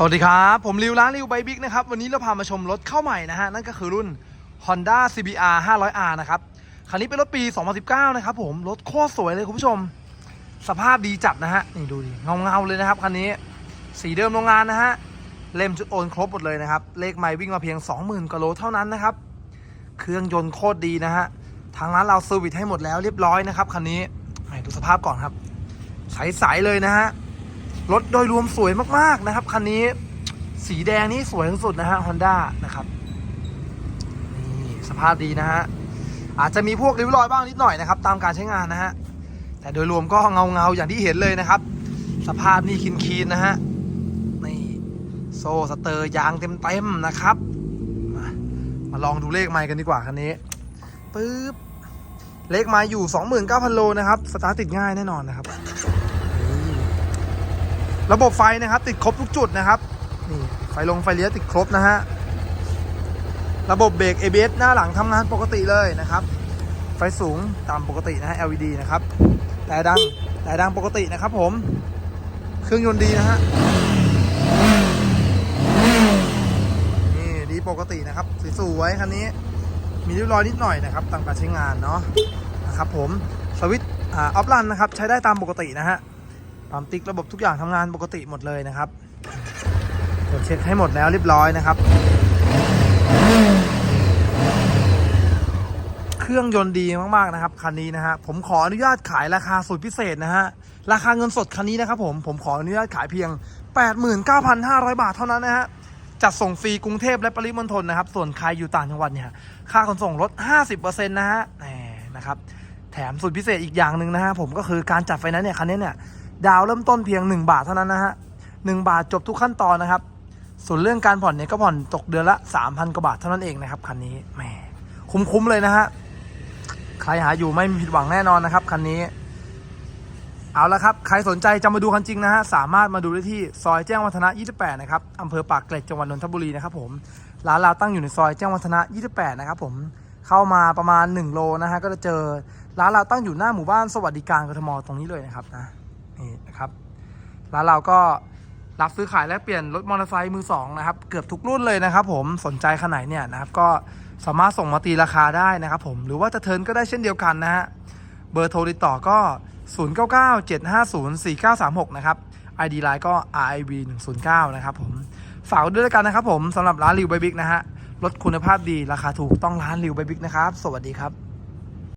สวัสดีครับ ผมริวร้านริวไบบิ๊กนะครับ วันนี้เราพามาชมรถเข้าใหม่นะฮะ นั่นก็คือรุ่น Honda CBR 500R นะครับ คันนี้เป็นรถปี 2019 นะครับผม รถโคตรสวยเลยคุณผู้ชม สภาพดีจัดนะฮะ นี่ดูดิ เงาเงาๆเลยนะครับ คันนี้ สีเดิมโรงงานนะฮะ เล่มจุดโอนครบหมดเลยนะครับ เลขไม่วิ่งมาเพียง 20,000กว่าโลเท่านั้นนะครับ เครื่องยนต์โคตรดีนะฮะ ทางร้านเราเซอร์วิสให้หมดแล้วเรียบร้อยนะครับคันนี้ ให้ดูสภาพก่อนครับ ใสๆเลยนะฮะ รถโดยรวมสวยมากๆนะครับ คันนี้สีแดงนี่สวยที่สุดนะฮะฮอนด้านะครับ นี่สภาพดีนะฮะ อาจจะมีพวกริ้วรอยบ้างนิดหน่อยนะครับ ตามการใช้งานนะฮะ แต่โดยรวมก็เงาเงาๆอย่างที่เห็นเลยนะครับ สภาพนี่คินคีนๆนะฮะ นี่โซ่สเตอร์ยางเต็มๆนะครับ มามาลองดูเลขไมค์กันดีกว่าคันนี้ปึ๊บเลขไมค์อยู่ 29,000 โลนะครับ สตาร์ทติดง่ายแน่นอนนะครับ ระบบไฟนะครับ ติดครบทุกจุดนะครับนี่ไฟลงไฟเลี้ยวติดครบนะฮะระบบเบรก ABS หน้าหลังทำงานปกติเลยนะครับ ไฟสูงตามปกตินะฮะ LED นะครับแต่ดังแต่ดังปกตินะครับผม เครื่องยนต์ดีนะฮะนี่ดีปกตินะครับสวยๆคันนี้ มีริ้วรอยนิดหน่อยนะครับตามการใช้งานเนาะนะครับผมสวิตช์ออฟลันนะครับ ใช้ได้ตามปกตินะฮะ ปั๊มติ๊กระบบทุกอย่างทำงานปกติหมดเลยนะครับตรวจเช็คให้หมดแล้วเรียบร้อยนะครับ เครื่องยนต์ดีมากๆนะครับคันนี้นะฮะผมขออนุญาตขายราคาสุดพิเศษนะฮะราคาเงินสดคันนี้นะครับผมผมขออนุญาตขายเพียง 89,500 บาทเท่านั้นนะฮะจัดส่งฟรีกรุงเทพและปริมณฑลนะครับ ส่วนใครอยู่ต่างจังหวัดเนี่ย ค่าขนส่งลด 50%นะฮะนะครับ แถมสุดพิเศษอีกอย่างหนึ่งนะฮะผมก็คือการจัดไฟนนซ์เนี่ยคันนี้เนี่ย ดาวเริ่มต้นเพียง 1 บาทเท่านั้นนะฮะหบาทจบทุกขั้นตอนนะครับ ส่วนเรื่องการผ่อนเนี่ยก็ผ่อนตกเดือนละ 3,000 กว่าบาทเท่านั้นเองนะครับคันนี้แหมคุ้มๆเลยนะฮะใครหาอยู่ไม่มีผิดหวังแน่นอนนะครับคันนี้ เอาละครับ ใครสนใจจะมาดูคันจริงนะฮะสามารถมาดูได้ที่ซอยแจ้งวัฒนะ 28 นะครับอำเภอปากเกร็ดจังหวัดนนทบุรีนะครับผมร้านเราตั้งอยู่ในซอยแจ้งวัฒนะ 28 นะครับผมเข้ามาประมาณ 1 โลนะฮะก็จะเจอร้านเราตั้งอยู่หน้าหมู่บ้านสวัสดิการกทมตรงนี้เลยนะครับนะ นี่นะครับร้านเราก็รับซื้อขายและเปลี่ยนรถมอเตอร์ไซค์มือสองนะครับเกือบทุกรุ่นเลยนะครับ ผมสนใจขนาดเนี่ยนะครับ ก็สามารถส่งมาตีราคาได้นะครับ ผมหรือว่าจะเทินก็ได้เช่นเดียวกันนะฮะเบอร์โทรติดต่อก็ 0997504936 นะครับ ID ไลน์ก็ RIB 109นะครับผมฝากด้วยแล้วกันนะครับ ผมสำหรับร้านริวไบบิ๊กนะฮะรถคุณภาพดีราคาถูกต้องร้านริวไบบิ๊กนะครับ สวัสดีครับ